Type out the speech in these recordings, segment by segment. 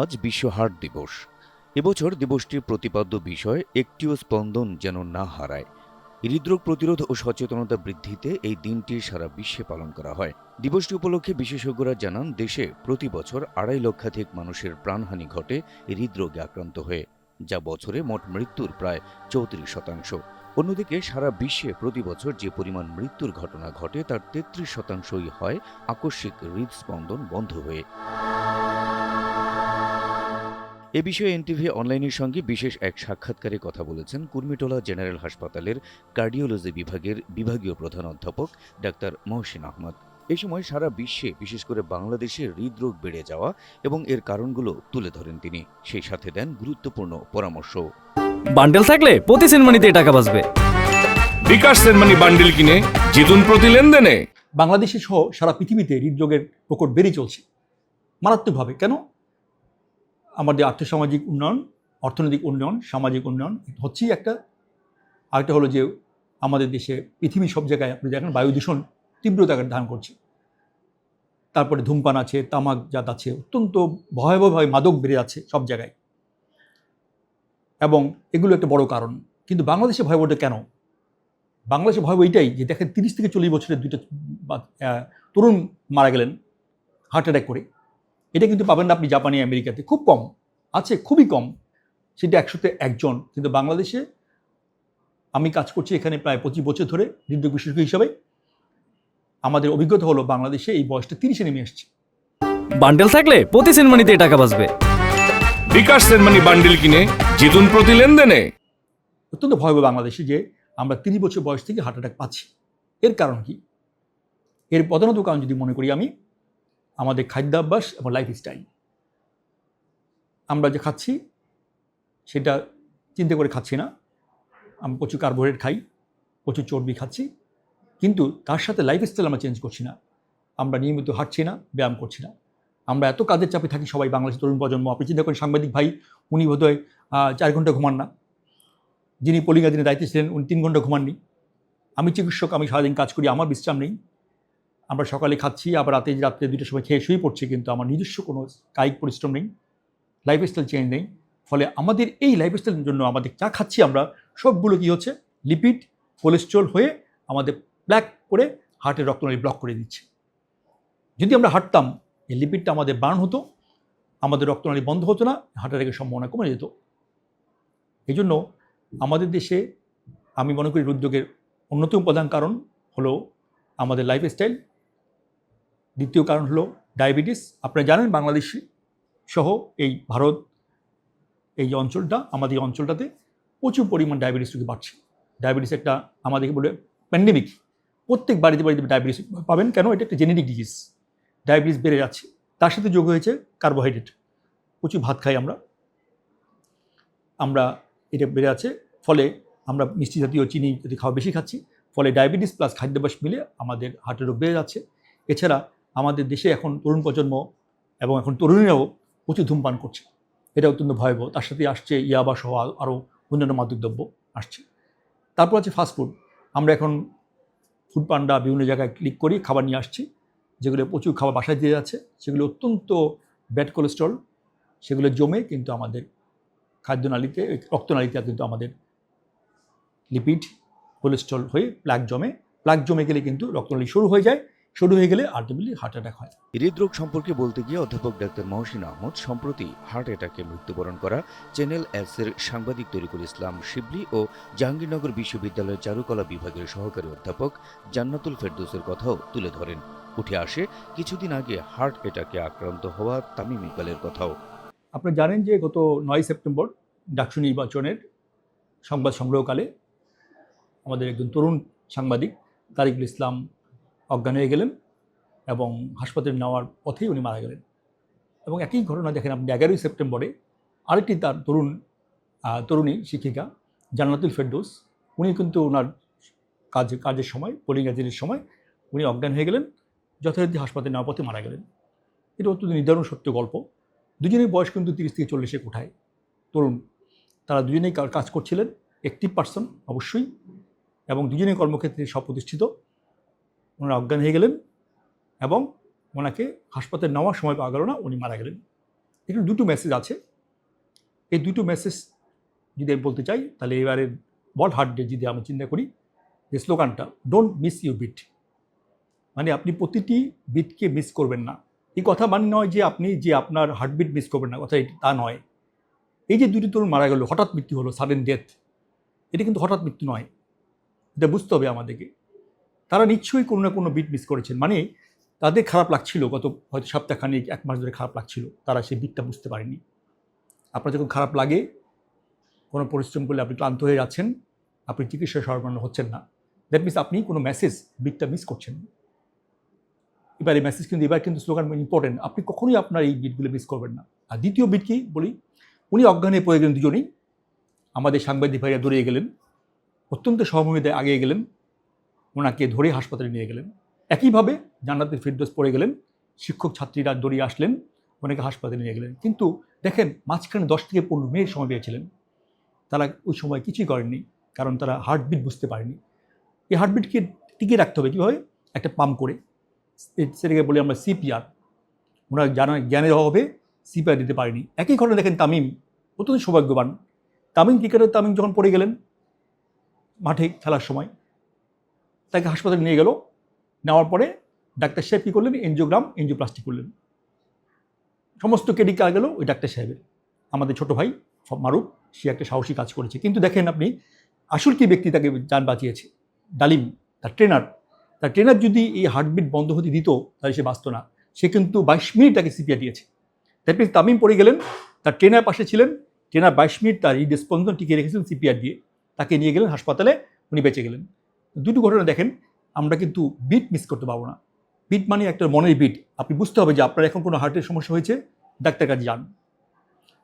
আজ বিশ্ব হার্ট দিবস। এবছর দিবসটির প্রতিপাদ্য বিষয়, একটিও স্পন্দন যেন না হারায়। হৃদরোগ প্রতিরোধ ও সচেতনতা বৃদ্ধিতে এই দিনটি সারা বিশ্বে পালন করা হয়। দিবসটি উপলক্ষে বিশেষজ্ঞরা জানান, দেশে প্রতি বছর আড়াই লক্ষাধিক মানুষের প্রাণহানি ঘটে হৃদরোগে আক্রান্ত হয়ে, যা বছরে মোট মৃত্যুর প্রায় চৌত্রিশ শতাংশ। অন্যদিকে সারা বিশ্বে প্রতি বছর যে পরিমাণ মৃত্যুর ঘটনা ঘটে, তার তেত্রিশ শতাংশই হয় আকস্মিক হৃদস্পন্দন বন্ধ হয়ে। এ বিষয়ে এনটিভি অনলাইনের সঙ্গে বিশেষ এক সাক্ষাৎকারে কথা বলেছেন কুর্মিটোলা জেনারেল হাসপাতালের কার্ডিওলজি বিভাগের বিভাগীয় প্রধান অধ্যাপক ডাক্তার মহসিন আহমদ। এই সময় সারা বিশ্বে বিশেষ করে বাংলাদেশে হৃদরোগ বেড়ে যাওয়া এবং এর কারণগুলো তুলে ধরেন তিনি। সেই সাথে দেন গুরুত্বপূর্ণ পরামর্শ। বান্ডেল থাকলে প্রতি সেনমানিতে টাকা বাঁচবে। বিকাশ সেনমানি বান্ডিল কিনে জিতুন প্রতি লেনদেনে। বাংলাদেশে সহ সারা পৃথিবীতে হৃদরোগের প্রকট বেড়ে চলছে। মারাত্মকভাবে। কেন? আমাদের আর্থসামাজিক উন্নয়ন, অর্থনৈতিক উন্নয়ন, সামাজিক উন্নয়ন হচ্ছেই একটা। আরেকটা হলো যে আমাদের দেশে পৃথিবীর সব জায়গায় আপনি দেখেন বায়ু দূষণ তীব্রতা ধারণ করছে। তারপরে ধূমপান আছে, তামাক জাত আছে, অত্যন্ত ভয়াবহভাবে মাদক বেড়ে যাচ্ছে সব জায়গায়। এবং এগুলো একটা বড় কারণ। কিন্তু বাংলাদেশে ভয়াবহটা কেন? বাংলাদেশে ভয় এইটাই যে দেখেন তিরিশ থেকে চল্লিশ বছরের দুইটা তরুণ মারা গেলেন, হার্ট অ্যাটাক করে। এটা কিন্তু পাবেন না আপনি জাপানি আমেরিকাতে। খুব কম আছে খুবই কম। সেটা একশোতে একজন। কিন্তু বাংলাদেশে আমি কাজ করছি এখানে প্রায় পঁচিশ বছর ধরে হৃদরোগ বিশেষজ্ঞ হিসাবে। আমাদের অভিজ্ঞতা হলো বাংলাদেশে এই বয়সটা তিরিশে নেমে এসছে বান্ডেল থাকলে প্রতি সেনমানিতে টাকা বাঁচবে। বিকাশ সেনমানি বান্ডিল কিনে জিতুন প্রতি লেনদেনে। অত্যন্ত ভয়াবহ বাংলাদেশে যে আমরা তিরিশ বছর বয়স থেকে হার্ট অ্যাটাক পাচ্ছি। এর কারণ কি? এর প্রধানত কারণ যদি মনে করি আমি আমাদের খাদ্যাভ্যাস এবং লাইফস্টাইল আমরা যে খাচ্ছি, সেটা চিন্তা করে খাচ্ছি না। আমরা প্রচুর কার্বোহাইড্রেট খাই, প্রচুর চর্বি খাচ্ছি, কিন্তু তার সাথে লাইফস্টাইল আমরা চেঞ্জ করছি না। আমরা নিয়মিত হাঁটছি না, ব্যায়াম করছি না। আমরা এত কাজের চাপে থাকি সবাই, বাংলাদেশের তরুণ প্রজন্ম। আপনি চিন্তা করেন, সাংবাদিক ভাই, উনি বোধহয় চার ঘণ্টা ঘুমান না। যিনি পলিঙ্গা দিনে দায়িত্বে ছিলেন, উনি তিন ঘণ্টা ঘুমাননি। আমি চিকিৎসক, আমি সারাদিন কাজ করি, আমার বিশ্রাম নেই। আমরা সকালে খাচ্ছি, আবার রাতে রাত্রে দুটোর সময় খেয়ে শুয়ে পড়ছি, কিন্তু আমার নিজস্ব কোনো কায়িক পরিশ্রম নেই লাইফস্টাইল চেঞ্জ নেই। ফলে আমাদের এই লাইফস্টাইলের জন্য আমাদের যা খাচ্ছি আমরা, সবগুলো কী হচ্ছে? লিপিড কোলেস্ট্রল হয়ে আমাদের ব্ল্যাক করে হার্টের রক্তনালী ব্লক করে দিচ্ছে। যদি আমরা হাঁটতাম, এই লিপিডটা আমাদের বার্ন হতো, আমাদের রক্তনালী বন্ধ হতো না হার্ট অ্যাটাকের সম্ভাবনা কমে যেত। এই জন্য আমাদের দেশে আমি মনে করি হৃদরোগের অন্যতম প্রধান কারণ হলো আমাদের লাইফস্টাইল দ্বিতীয় কারণ হলো ডায়াবেটিস। আপনারা জানেন বাংলাদেশ সহ এই ভারত, এই অঞ্চলটা, আমাদের অঞ্চলটাতে প্রচুর পরিমাণ ডায়াবেটিস রোগী বাড়ছে। ডায়াবেটিস একটা আমাদেরকে বলে প্যান্ডেমিক প্রত্যেক বাড়িতে বাড়িতে ডায়াবেটিস পাবেন। কেন? এটা একটা জেনেটিক ডিজিজ ডায়াবেটিস বেড়ে যাচ্ছে। তার সাথে যোগ হয়েছে কার্বোহাইড্রেট প্রচুর ভাত খাই আমরা। আমরা এটা বেড়ে আছে। ফলে আমরা মিষ্টি জাতীয় চিনি যদি খাওয়া বেশি খাচ্ছি, ফলে ডায়াবেটিস প্লাস খাদ্যাভ্যাস মিলে আমাদের হার্টের রোগ বেড়ে যাচ্ছে। এছাড়া আমাদের দেশে এখন তরুণ প্রজন্ম এবং এখন তরুণীরাও প্রচুর ধূমপান করছে। এটা অত্যন্ত ভয়াবহ। তার সাথে আসছে ইয়াবা সহ আরও অন্যান্য মাদকদ্রব্য আসছে। তারপর আছে ফাস্টফুড আমরা এখন ফুড পান্ডা বিভিন্ন জায়গায় ক্লিক করি, খাবার নিয়ে আসছি। যেগুলো প্রচুর খাবার বাসায় দিয়ে যাচ্ছে। সেগুলো অত্যন্ত ব্যাড কোলেস্ট্রল সেগুলো জমে কিন্তু আমাদের খাদ্যনালীতে রক্তনালীতে কিন্তু আমাদের লিপিড কোলেস্ট্রল হয়ে প্লাক জমে। প্লাক জমে গেলে কিন্তু রক্তনালী শুরু হয়ে যায়। শুরু হয়ে গেলে আলটিমেটলি হার্ট অ্যাটাক হয়। হৃদরোগ সম্পর্কে বলতে গিয়ে অধ্যাপক ডাক্তার মহসিন আহমদ সম্প্রতি হার্ট অ্যাটাকে মৃত্যুবরণ করা চ্যানেল এর সাংবাদিক তরিকুল ইসলাম শিবলি ও জাহাঙ্গীরনগর বিশ্ববিদ্যালয়ের চারুকলা বিভাগের সহকারী অধ্যাপক জান্নাতুল ফেরদৌসের কথাও তুলে ধরেন। উঠে আসে কিছুদিন আগে হার্ট অ্যাটাকে আক্রান্ত হওয়া তামিম ইকবালের কথাও। আপনারা জানেন যে গত নয় সেপ্টেম্বর ডাকসু নির্বাচনের সংবাদ সংগ্রহকালে আমাদের একজন তরুণ সাংবাদিক তারিকুল ইসলাম অজ্ঞান হয়ে গেলেন এবং হাসপাতালে নেওয়ার পথেই উনি মারা গেলেন। এবং একই ঘটনা দেখেন আপনি, এগারোই সেপ্টেম্বরে আরেকটি তার তরুণ তরুণী শিক্ষিকা জান্নাতুল ফেরদৌস, উনি কিন্তু ওনার কাজ, কাজের সময় পোলিং এজেন্টের সময় উনি অজ্ঞান হয়ে গেলেন, যথারীতি হাসপাতালে নেওয়ার পথে মারা গেলেন। এটা অত্যন্ত নির্ধারণ সত্য গল্প। দুজনের বয়স কিন্তু তিরিশ থেকে চল্লিশে কোঠায়। তরুণ, তারা দুজনেই কাজ করছিলেন একটি পার্সন অবশ্যই এবং দুজনেই কর্মক্ষেত্রে স্বপ্রতিষ্ঠিত ওনারা অজ্ঞান হয়ে গেলেন এবং ওনাকে হাসপাতালে নেওয়ার সময় পাওয়া গেল না, উনি মারা গেলেন। এখানে দুটো মেসেজ আছে। এই দুটো মেসেজ যদি আমি বলতে চাই, তাহলে এবারে ওয়ার্ল্ড হার্ট ডে যদি আমি চিন্তা করি, যে স্লোগানটা ডোন্ট মিস ইউ বিট মানে আপনি প্রতিটি বিটকে মিস করবেন না। এই কথা মানে নয় যে আপনি যে আপনার হার্টবিট মিস করবেন না, কথা তা নয়। এই যে দুটি তরুণ মারা গেল, হঠাৎ মৃত্যু হলো সাডেন ডেথ এটা কিন্তু হঠাৎ মৃত্যু নয়। এটা বুঝতে হবে আমাদেরকে। তারা নিশ্চয়ই কোনো না কোনো বিট মিস করেছেন। মানে তাদের খারাপ লাগছিল, গত হয়তো সপ্তাহখানিক, এক মাস ধরে খারাপ লাগছিল। তারা সেই বিটটা বুঝতে পারেনি। আপনার যখন খারাপ লাগে, কোনো পরিশ্রম করলে আপনি ক্লান্ত হয়ে যাচ্ছেন, আপনি চিকিৎসা সরবরাহ হচ্ছেন না। দ্যাট মিনস আপনি কোনো মেসেজ বিটটা মিস করছেন এবার এই মেসেজ কিন্তু, এবার কিন্তু স্লোগান ইম্পর্টেন্ট আপনি কখনোই আপনার এই বিটগুলো মিস করবেন না। আর দ্বিতীয় বিট কি বলি? উনি অজ্ঞান পড়ে গেলেন দুজনেই। আমাদের সাংবাদিক ভাইরা দৌড়িয়ে গেলেন। অত্যন্ত সহমর্মিতায় আগে গেলেন। ওনাকে ধরে হাসপাতালে নিয়ে গেলেন। একইভাবে জান্নাতের ফিরদোস পড়ে গেলেন, শিক্ষক ছাত্রীরা দৌড়িয়ে আসলেন, ওনাকে হাসপাতালে নিয়ে গেলেন। কিন্তু দেখেন, মাঝখানে দশ থেকে পনেরো মিনিট সময় পেয়েছিলেন। তারা ওই সময় কিছুই করেননি, কারণ তারা হার্টবিট বুঝতে পারেনি। এই হার্টবিটকে টিকিয়ে রাখতে হবে কীভাবে? একটা পাম্প করে। সেটাকে বলি আমরা সিপিআর। ওনার জানা জ্ঞানের অভাবে সিপিআর দিতে পারেনি। একই ঘটনা দেখেন তামিম, অত্যন্ত সৌভাগ্যবান। তামিম ক্রিকেটার তামিম যখন পড়ে গেলেন মাঠে খেলার সময় তাকে হাসপাতালে নিয়ে গেল। নেওয়ার পরে ডাক্তার সাহেব কী করলেন? এনজিওগ্রাম, এনজিওপ্লাস্টি করলেন। সমস্ত কেডিকে গেল? ওই ডাক্তার সাহেবের। আমাদের ছোট ভাই মারুফ, সে একটা সাহসী কাজ করেছে। কিন্তু দেখেন আপনি, আসল কি ব্যক্তি তাকে যান বাঁচিয়েছে? ডালিম, তার ট্রেনার। তার ট্রেনার যদি এই হার্টবিট বন্ধ হতে দিত, তাহলে সে বাঁচত না। সে কিন্তু বাইশ মিনিট তাকে সিপিআর দিয়েছে। মিনস তামিম পড়ে গেলেন, তার ট্রেনার পাশে ছিলেন। ট্রেনার বাইশ মিনিট তার এই স্পন্দন টিকিয়ে রেখেছিলেন সিপিআর দিয়ে। তাকে নিয়ে গেলেন হাসপাতালে, উনি বেঁচে গেলেন। দুটো ঘটনা দেখেন, আমরা কিন্তু বিট মিস করতে পারব না। বিট মানে একটা মনের বিট আপনি বুঝতে হবে যে আপনার এখন কোনো হার্টের সমস্যা হয়েছে ডাক্তার কাছে যান।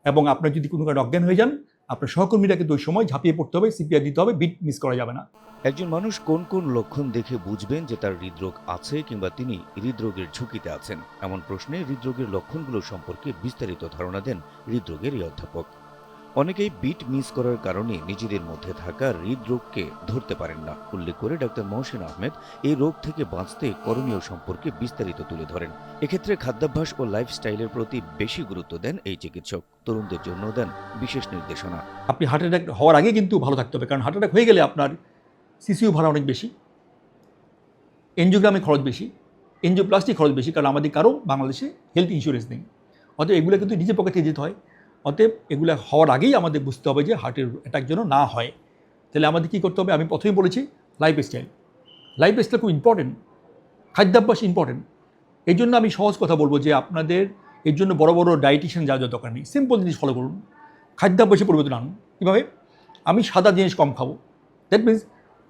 এবং আপনার যদি কোনো কারণে অজ্ঞান হয়ে যান, আপনার সহকর্মীরা কিন্তু ওই সময় ঝাঁপিয়ে পড়তে হবে সিপিআর দিতে হবে বিট মিস করা যাবে না। একজন মানুষ কোন কোন লক্ষণ দেখে বুঝবেন যে তার হৃদরোগ আছে কিংবা তিনি হৃদরোগের ঝুঁকিতে আছেন? এমন প্রশ্নে হৃদরোগের লক্ষণগুলো সম্পর্কে বিস্তারিত ধারণা দেন হৃদরোগের এই অধ্যাপক। অনেকেই বিট মিস করার কারণে নিজেদের মধ্যে থাকা হৃদরোগকে ধরতে পারেন না। উল্লেখ করে ডাক্তার মহসেন আহমেদ এই রোগ থেকে বাঁচতে করণীয় সম্পর্কে বিস্তারিত তুলে ধরেন। এক্ষেত্রে খাদ্যাভ্যাস ও লাইফস্টাইলের প্রতি বেশি গুরুত্ব দেন এই চিকিৎসক। তরুণদের জন্য দেন বিশেষ নির্দেশনা। আপনি হার্ট অ্যাটাক হওয়ার আগে কিন্তু ভালো থাকতে হবে, কারণ হার্ট অ্যাটাক হয়ে গেলে আপনার সিসিউ ভাড়া অনেক বেশি এনজিওগ্রামে খরচ বেশি এনজিওপ্লাস্টিক খরচ বেশি, কারণ আমাদের কারও বাংলাদেশে হেলথ ইন্স্যুরেন্স নেই। অতএব এগুলো কিন্তু নিজের পকেট যেতে হয়। অতএব এগুলো হওয়ার আগেই আমাদের বুঝতে হবে যে হার্টের অ্যাটাক যেন না হয়। তাহলে আমাদের কী করতে হবে? আমি প্রথমেই বলেছি লাইফ স্টাইল লাইফ স্টাইল খুব ইম্পর্টেন্ট খাদ্যাভ্যাস ইম্পর্টেন্ট এই জন্য আমি সহজ কথা বলব যে আপনাদের এর জন্য বড় বড় ডায়েটিশিয়ান যাওয়ার দরকার নেই। সিম্পল জিনিস ফলো করুন। খাদ্যাভ্যাসে পরিবর্তন আনুন। কীভাবে? আমি সাদা জিনিস কম খাব। দ্যাট মিনস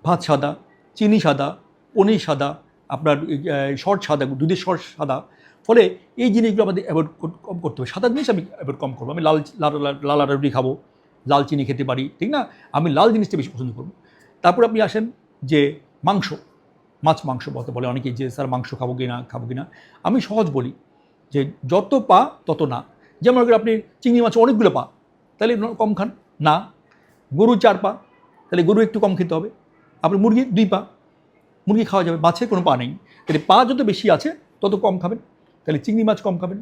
ভাত সাদা, চিনি সাদা, পনির সাদা, আপনার শর্ট সাদা, দুধের শর্ট সাদা ফলে এই জিনিসগুলো আমাদের অ্যাভয়েড কম করতে হবে। সাদা জিনিস আমি অ্যাভয়েড কম করব। আমি লাল লাল লাল আটা রুটি খাব, লাল চিনি খেতে পারি, ঠিক না? আমি লাল জিনিসটা বেশি পছন্দ করব। তারপর আপনি আসেন যে মাংস, মাছ মাংস বলতে বলে অনেকে যে, স্যার, মাংস খাব কি না খাব কি না আমি সহজ বলি যে, যত পা, তত না। যেমন আপনি চিংড়ি মাছ অনেকগুলো পা, তাহলে কম খান। না। গরু চার পা, তাহলে গরু একটু কম খেতে হবে। আপনি মুরগি দুই পা, মুরগি খাওয়া যাবে, মাছের কোনো পা নেই। তাহলে পা যত বেশি আছে, তত কম খাবেন। তাহলে চিংড়ি মাছ কম খাবেন।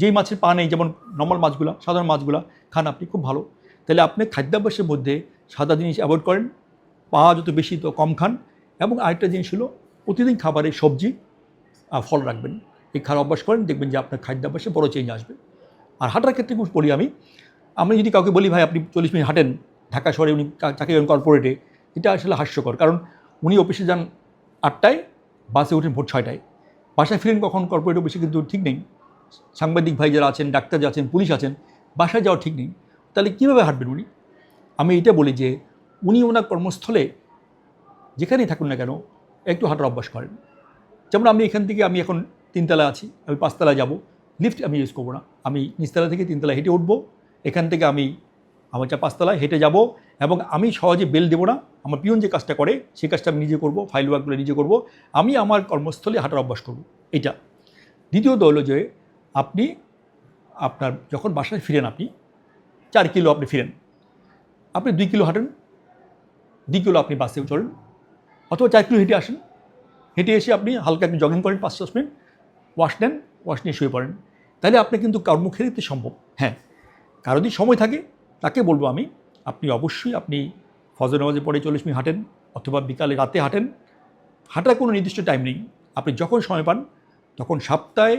যেই মাছের পা নেই, যেমন নর্মাল মাছগুলো, সাধারণ মাছগুলো, খান আপনি, খুব ভালো। তাহলে আপনি খাদ্যাভ্যাসের মধ্যে সাদা জিনিস অ্যাভয়েড করেন, পা যত বেশি তো কম খান এবং আরেকটা জিনিস হলো প্রতিদিন খাবারে সবজি আর ফল রাখবেন। এই খাওয়ার অভ্যাস করেন, দেখবেন যে আপনার খাদ্যাভ্যাসে বড় চেঞ্জ আসবে। আর হাঁটার ক্ষেত্রে খুব বলি আমি আমি যদি কাউকে বলি, ভাই, আপনি চল্লিশ মিনিট হাঁটেন, ঢাকা শহরে উনি চাকরি করেন কর্পোরেটে এটা আসলে হাস্যকর, কারণ উনি অফিসে যান আটটায়, বাসে ওঠেন ভোর ছয়টায়। বাসায় ফিরেন কখন? কর্পোরেট অফিসে কিন্তু ঠিক নেই। সাংবাদিক ভাই যারা আছেন, ডাক্তার যারা আছেন, পুলিশ আছেন, বাসায় যাওয়া ঠিক নেই। তাহলে কীভাবে হাঁটবেন উনি? আমি এটা বলি যে, উনি ওনার কর্মস্থলে যেখানেই থাকুন না কেন, একটু হাঁটার অভ্যাস করেন। যেমন আমি এখান থেকে, আমি এখন তিনতলা আছি, আমি পাঁচতলা যাব। লিফট আমি ইউজ করব না। আমি নিচতলা থেকে তিনতলা হেঁটে উঠবো। এখান থেকে আমি আমার যা পাঁচতলায় হেঁটে যাব এবং আমি সহজে বেল দেবো না। আমার পিয়ন যে কাজটা করে সেই কাজটা আমি নিজে করব ফাইল ওয়ার্কগুলো নিজে করব। আমি আমার কর্মস্থলে হাঁটার অভ্যাস করব। এটা। দ্বিতীয়ত হলো যে, আপনি আপনার যখন বাসায় ফিরেন আপনি, চার কিলো আপনি ফিরেন। আপনি দুই কিলো হাঁটেন, দুই কিলো আপনি বাসে চলেন, অথবা চার কিলো হেঁটে আসেন। হেঁটে এসে আপনি হালকা একটু জগিং করেন, পাঁচ দশ মিনিট ওয়াশ নেন ওয়াশ নিয়ে শুয়ে পড়েন। তাহলে আপনি কিন্তু কর্মক্ষেত্রে সম্ভব। হ্যাঁ কারও যদি সময় থাকে তাকে বলব আমি, আপনি অবশ্যই আপনি ফজর নামাজে পরে চল্লিশ মিনিট হাঁটেন অথবা বিকালে রাতে হাঁটেন। হাঁটার কোনো নির্দিষ্ট টাইম নেই। আপনি যখন সময় পান, তখন সপ্তাহে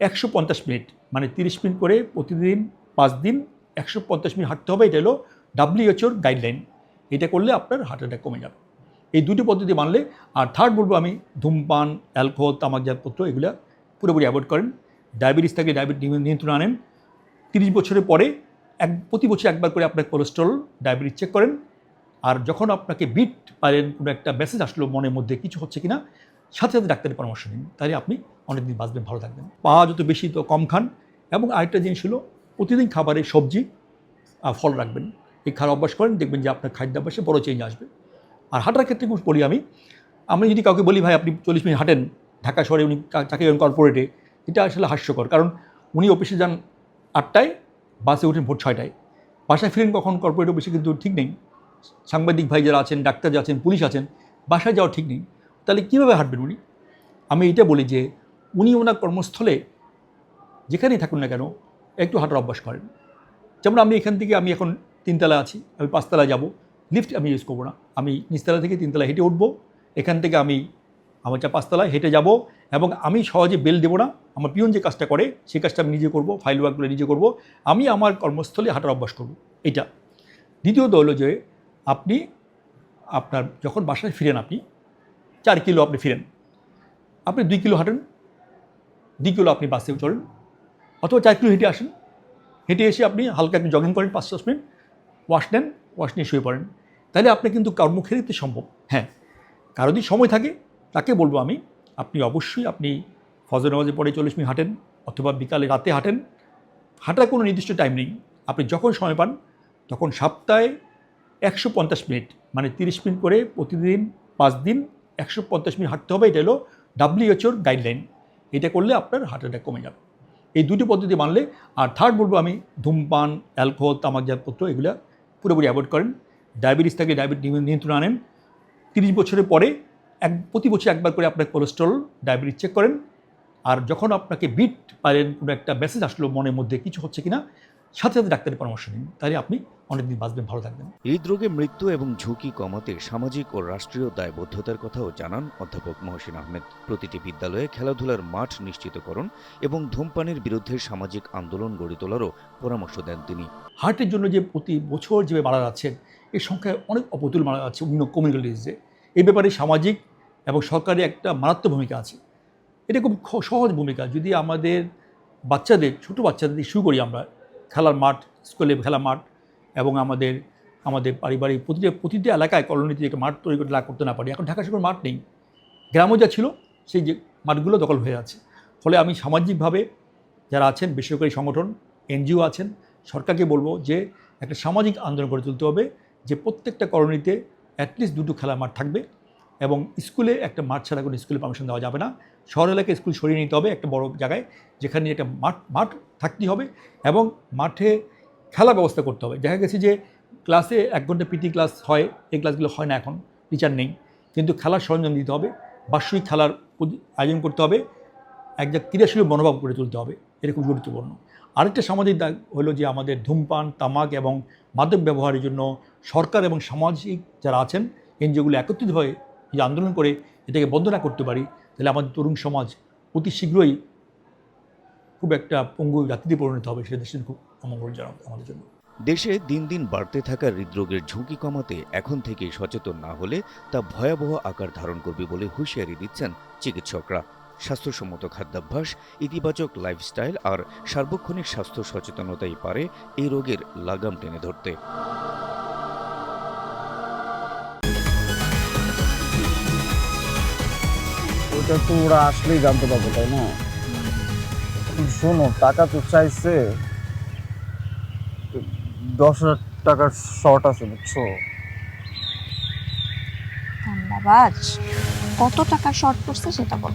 একশো পঞ্চাশ মিনিট মানে তিরিশ মিনিট করে প্রতিদিন পাঁচ দিন একশো পঞ্চাশ মিনিট হাঁটতে হবে। এটা হলো ডাব্লিউএচওর গাইডলাইন এটা করলে আপনার হার্ট অ্যাটাক কমে যাবে। এই দুটি পদ্ধতি মানলে, আর থার্ড বলব আমি, ধূমপান অ্যালকোহল তামাকজাতপত্র এগুলো পুরোপুরি অ্যাভয়েড করেন। ডায়াবেটিস থাকে ডায়াবেটিস নিয়ন্ত্রণ আনেন। তিরিশ বছরের পরে এক প্রতি বছর একবার করে আপনার কোলেস্ট্রল ডায়াবেটিস চেক করেন আর যখন আপনাকে বিট পারেন কোনো একটা মেসেজ আসলো মনের মধ্যে কিছু হচ্ছে কিনা সাথে সাথে ডাক্তারের পরামর্শ নিন তাহলে আপনি অনেকদিন বাঁচবেন ভালো থাকবেন পা যত বেশি তো কম খান এবং আরেকটা জিনিস হলো প্রতিদিন খাবারে সবজি ফল রাখবেন এই খারাপ অভ্যাস করেন দেখবেন যে আপনার খাদ্যাভ্যাসে বড় চেঞ্জ আসবে আর হাঁটার ক্ষেত্রে বলি আমি আমি যদি কাউকে বলি ভাই আপনি চল্লিশ মিনিট হাঁটেন ঢাকা শহরে উনি চাকরি করেন কর্পোরেটে এটা আসলে হাস্যকর কারণ উনি অফিসে যান আটটায় বাসে উঠেন ভোর ছয়টায়। বাসায় ফিরেন কখন? কর্পোরেট অফিসে কিন্তু ঠিক নেই। সাংবাদিক ভাই যারা আছেন, ডাক্তার যারা আছেন, পুলিশ আছেন, বাসায় যাওয়া ঠিক নেই। তাহলে কীভাবে হাঁটবেন উনি? আমি এটা বলি যে, উনি ওনার কর্মস্থলে যেখানেই থাকুন না কেন, একটু হাঁটার অভ্যাস করেন। যেমন আমি এখান থেকে, আমি এখন তিনতলা আছি, আমি পাঁচতলায় যাব। লিফট আমি ইউজ করব না। আমি নিচতলা থেকে তিনতলা হেঁটে উঠবো। এখান থেকে আমি আমার যা পাঁচতলায় হেঁটে যাব এবং আমি সহজে বেল দেবো না, আমার পিয়ন যে কাজটা করে সেই কাজটা আমি নিজে করব ফাইল ওয়ার্কগুলো নিজে করব, আমি আমার কর্মস্থলে হাঁটার অভ্যাস করব। এটা। দ্বিতীয়ত হলো যে আপনি আপনার যখন বাসায় ফিরেন আপনি, চার কিলো আপনি ফিরেন, আপনি দুই কিলো হাঁটেন, দুই কিলো আপনি বাসে চলেন, অথবা চার কিলো হেঁটে আসেন। হেঁটে এসে আপনি হালকা একটু জগিং করেন, পাঁচ দশ মিনিট ওয়াশ নেন ওয়াশ নিয়ে শুয়ে পড়েন। তাহলে আপনি কিন্তু কর্মক্ষেত্রে সম্ভব। হ্যাঁ কারও যদি সময় থাকে তাকে বলব আমি, আপনি অবশ্যই, আপনি ফজর নামাজে পরে চল্লিশ মিনিট হাঁটেন অথবা বিকালে রাতে হাঁটেন। হাঁটার কোনো নির্দিষ্ট টাইম নেই। আপনি যখন সময় পান, তখন সপ্তাহে একশো পঞ্চাশ মিনিট মানে তিরিশ মিনিট করে প্রতিদিন পাঁচ দিন একশো পঞ্চাশ মিনিট হাঁটতে হবে। এটা হলো ডাব্লিউএচওর গাইডলাইন এটা করলে আপনার হার্ট অ্যাটাক কমে যাবে। এই দুটি পদ্ধতি মানলে, আর থার্ড বলব আমি, ধূমপান অ্যালকোহল তামাকজাতপত্র, এগুলো পুরোপুরি অ্যাভয়েড করেন। ডায়াবেটিস থাকে ডায়াবেটিস নিয়ন্ত্রণ আনেন। তিরিশ বছরের পরে এক প্রতি বছর একবার করে আপনার কোলেস্ট্রল ডায়াবেটিস চেক করেন। আর যখন আপনাকে বিট পারেন কোনো একটা মেসেজ আসলো মনের মধ্যে কিছু হচ্ছে কিনা সাথে সাথে ডাক্তারের পরামর্শ নিন। তাহলে আপনি অনেকদিন বাঁচবেন ভালো থাকবেন। হৃদরোগে মৃত্যু এবং ঝুঁকি কমাতে সামাজিক ও রাষ্ট্রীয় দায়বদ্ধতার কথাও জানান অধ্যাপক মহসিন আহমেদ। প্রতিটি বিদ্যালয়ে খেলাধুলার মাঠ নিশ্চিতকরণ এবং ধূমপানের বিরুদ্ধে সামাজিক আন্দোলন গড়ে তোলারও পরামর্শ দেন তিনি। হার্টের জন্য যে প্রতি বছর যে মারা যাচ্ছেন এই সংখ্যায় অনেক অপতুল মারা যাচ্ছে অন্য কমিউনিটিজে এই ব্যাপারে সামাজিক এবং সরকারি একটা মারাত্মক ভূমিকা আছে। এটা খুব সহজ ভূমিকা। যদি আমাদের বাচ্চাদের, ছোট বাচ্চাদের শুরু করি আমরা, খেলার মাঠ, স্কুলে খেলার মাঠ এবং আমাদের আমাদের পারিবারিক প্রতিটা প্রতিটা এলাকায় কলোনিতে একটা মাঠ তৈরি করতে করতে না পারি, এখন ঢাকা শহরের মাঠ নেই। গ্রামও যা ছিল, সেই যে মাঠগুলো দখল হয়ে আছে। ফলে আমি সামাজিকভাবে যারা আছেন, বেসরকারি সংগঠন, এনজিও আছেন, সরকারকে বলব যে একটা সামাজিক আন্দোলন গড়ে তুলতে হবে, যে প্রত্যেকটা কলোনিতে অ্যাটলিস্ট দুটো খেলার মাঠ থাকবে এবং স্কুলে একটা মাঠ ছাড়া কোনো স্কুলে পারমিশন দেওয়া যাবে না। শহর এলাকায় স্কুল সরিয়ে নিতে হবে একটা বড় জায়গায়, যেখানে একটা মাঠ মাঠ থাকতেই হবে এবং মাঠে খেলা ব্যবস্থা করতে হবে। দেখা গেছে যে ক্লাসে এক ঘণ্টা পিটি ক্লাস হয়, এই ক্লাসগুলো হয় না এখন টিচার নেই। কিন্তু খেলার সরঞ্জাম দিতে হবে, বার্ষিক খেলার আয়োজন করতে হবে, এক যা ক্রীড়াশীল মনোভাব গড়ে তুলতে হবে খুব গুরুত্বপূর্ণ। আরেকটা সামাজিক দাগ হলো যে আমাদের ধূমপান, তামাক এবং মাদক ব্যবহারের জন্য সরকার এবং সামাজিক যারা আছেন, এনজিওগুলো একত্রিত হয়ে যে আন্দোলন করে এটাকে বন্ধ না করতে পারি, তাহলে আমাদের তরুণ সমাজ অতি শীঘ্রই খুব একটা পঙ্গু জাতিতে পরিণত হবে, সেটা দেশের খুব অমঙ্গলজনক আমাদের জন্য। দেশে দিন দিন বাড়তে থাকা হৃদরোগের ঝুঁকি কমাতে এখন থেকে সচেতন না হলে তা ভয়াবহ আকার ধারণ করবে বলে হুঁশিয়ারি দিচ্ছেন চিকিৎসকরা। স্বাস্থ্যসম্মত খাদ্যাভ্যাস ইতিবাচক লাইফস্টাইল আর সার্বক্ষণিক স্বাস্থ্য সচেতনতাই পারে এই রোগের লাগাম টেনে ধরতে। ওটা তো ওরা আসলেই জানতে পারবে তাই না? শোনো টাকা তো চাইছে দশ হাজার টাকার শর্ট আছে বুঝছ? ধন্যবাদ। কত টাকা শর্ট পড়ছে সেটা বল।